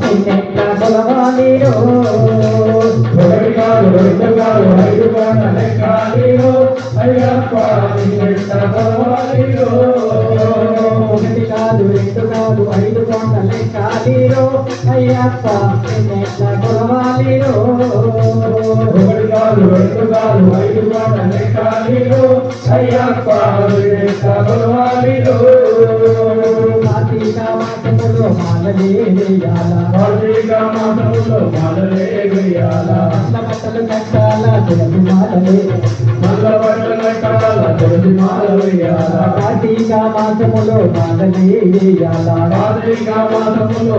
నిన్నెట్ల కొలవాలిరో ఒకటి కాదు రెండు కాదు ఐదు కాలిరో అయ్యప్ప కొలవాలిరో ఒకటి కాదు రెండు కాదు ఐదు కాలిరో అయ్యప్ప కొలవాలిరో ఒకటి కాదు రెండు కాదు ఐదు కాలిరో అయ్యప్ప కొలవాలిరో మాసములో మాలలే వేయాల కార్తీక మాసములో మొదలే వేయాల నల్ల బట్టలు కట్టాల తులసి మాలలే నల్ల కట్టాల తులసి మాల కార్తీక మాసములో మాలలే కార్తీక మాసములో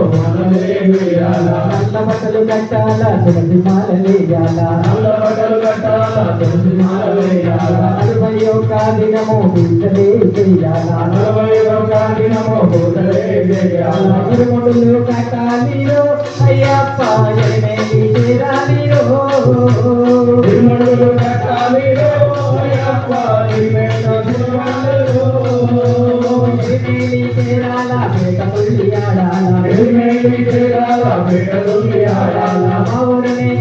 నల్ల బట్టలు కట్టాల తులసి నల్ల బట్టలు కట్టాల తులసి మాల అరవై ఒక్క దినము పూజలే దినము పూజలే ఇరుముడులు కట్టాలిరో అయ్యప్ప ఎనిమిది అయ్యప్ప పేట ఆడాల.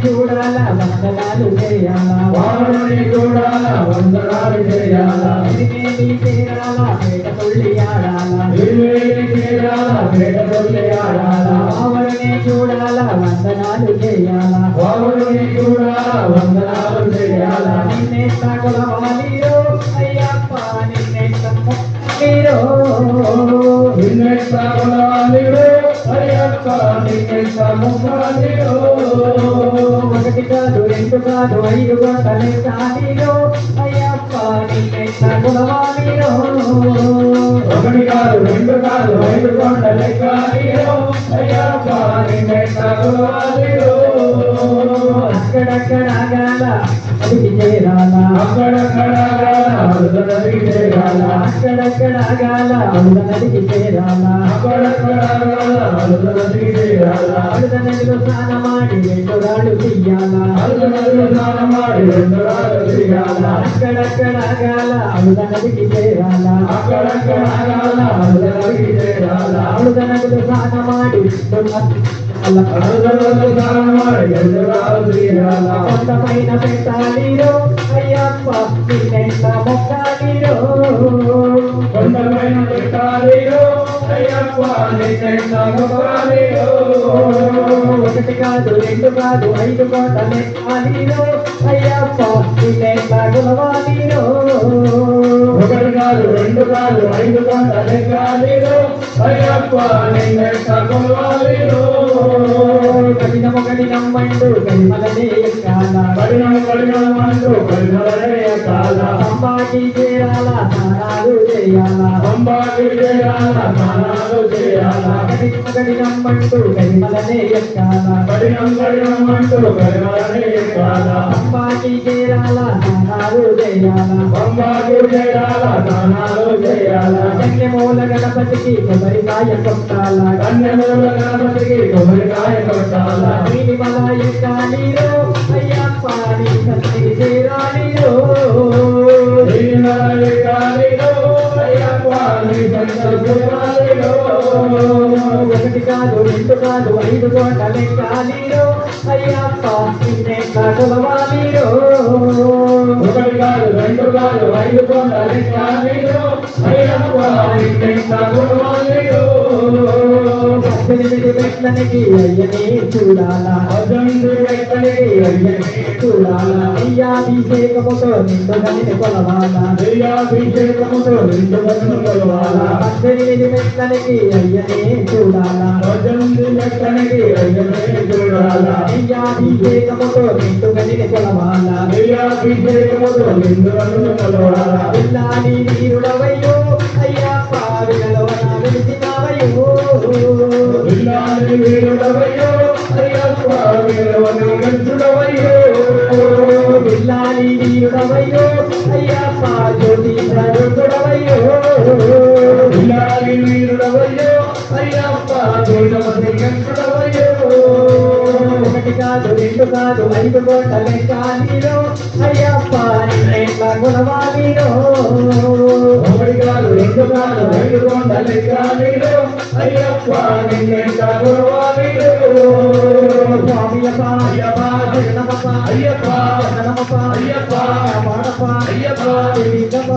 చూడాల వందనాలు చేయాల. వారుని చూడాల వందనాలు చేయాల. ఎనిమిది చేరాల పేట పుల్లియాడాల ఎనిమిది నిన్నే సకులవాలిరో అయ్యప్ప నిన్నే సకులవాలిరో నిన్నెట్ట కొలవాలిరో అయ్యప్ప నిన్నెట్ట మొక్కాలిరో ఒకటి కాదు రెండు కాదు ఐదు గంటలే కాలిరో అయ్యప్ప నిన్నే ఒకటి కాదు రెండు కాదు ఐదు కొండలే కాలిరో అయ్యప్ప కొలవాలిరో అక్కడక్కడ ఆగాల విజయరాల అక్కడక్కడ గాల అందరికి చేరాల అడదనదిలో స్నాన మాడి రెండు రాళ్ళు తీయాల అక్కడక్కడ గాల అందరికి చేరాల అక్కడక్కడ గాల అందరికి చేరాల అడదనదిలో స్నాన మాడి రెండు రాళ్ళు చేయాల కొంత పైన పెట్టాలిరో అయ్యప్ప నిన్నెంత ఒకటి కాదు రెండు కాదు ఐదు కోటలే కాలిరో అయ్యప్ప నిన్నెంత గులవాలిరో ఒకటి కాదు రెండు కాదు ఐదు కోటలే కాలిరో అయ్యప్ప నిన్నెట్ట కొలవాలిరో కఠినము కఠినం మండు కరిమలనే కాల కఠినం కడినం అంటూ కడిమలనే కాల అంబాకి చేయాల అంబాకి చేయాల స్నానాలు చేయాల కఠినము ఎక్కాల అంబాకి చేరాల చేయాల అంబాకి చేయాల గణపతికి కొబ్బరికాయ కొట్టాల కన్యమూల గణపతికి కొబ్బరికాయ కొట్టాల నీటి మల అయ్యప్ప ఒకటి కాదు రెండు కాదు ఐదు కోటలే కాలిరో అయ్యప్ప నిన్నే కాకులవాలిరో ఒకటి కాదు రెండు కాదు ఐదు కోటలే కాలిరో అయ్యప్ప నిన్నెంత కొలవాలిరో పద్దెనిమిది మెట్లనికి అయ్యనే చూడాలా అదండు ఎక్కడికి అయ్యని చూడాలా అయ్యాభిషేకముతో నిండుగని కొలవాలా. దయ్యాభిషేకముతో నిండుదను కొలవాలా. పద్దెనిమిది మెట్లనికి అయ్యనే చూడాలా అదండు ఎక్కడికి అయ్యని చూడాలా అయ్యాభిషేకముతో నిండుగని కొలవాలా. దయ్యాభిషేకముతో నిండుదను కొలవాలా. పిల్లాని వీరుడవయ్యో వీరవని గంచుడవయ్యో వీరుడవయ్యో. అయ్యప్ప జ్యోతి ప్రజుడవయ్యో విల్లాని వీరుడవయ్యో. అయ్యప్ప వీరవని గంచుడవయ్యో ఒకటి కాదు రెండు కాదు ఐదు కోటలే అయ్యప్ప ఒకటి కాదు రెండు కాదు ఐదు అయ్యప్ప నిన్నెంత కొలవాలిరో అయ్యప్ప శరణమప్ప అయ్యప్ప శరణమప్ప అయ్యప్ప కాపాడప్ప అయ్యప్ప తెలియదప్ప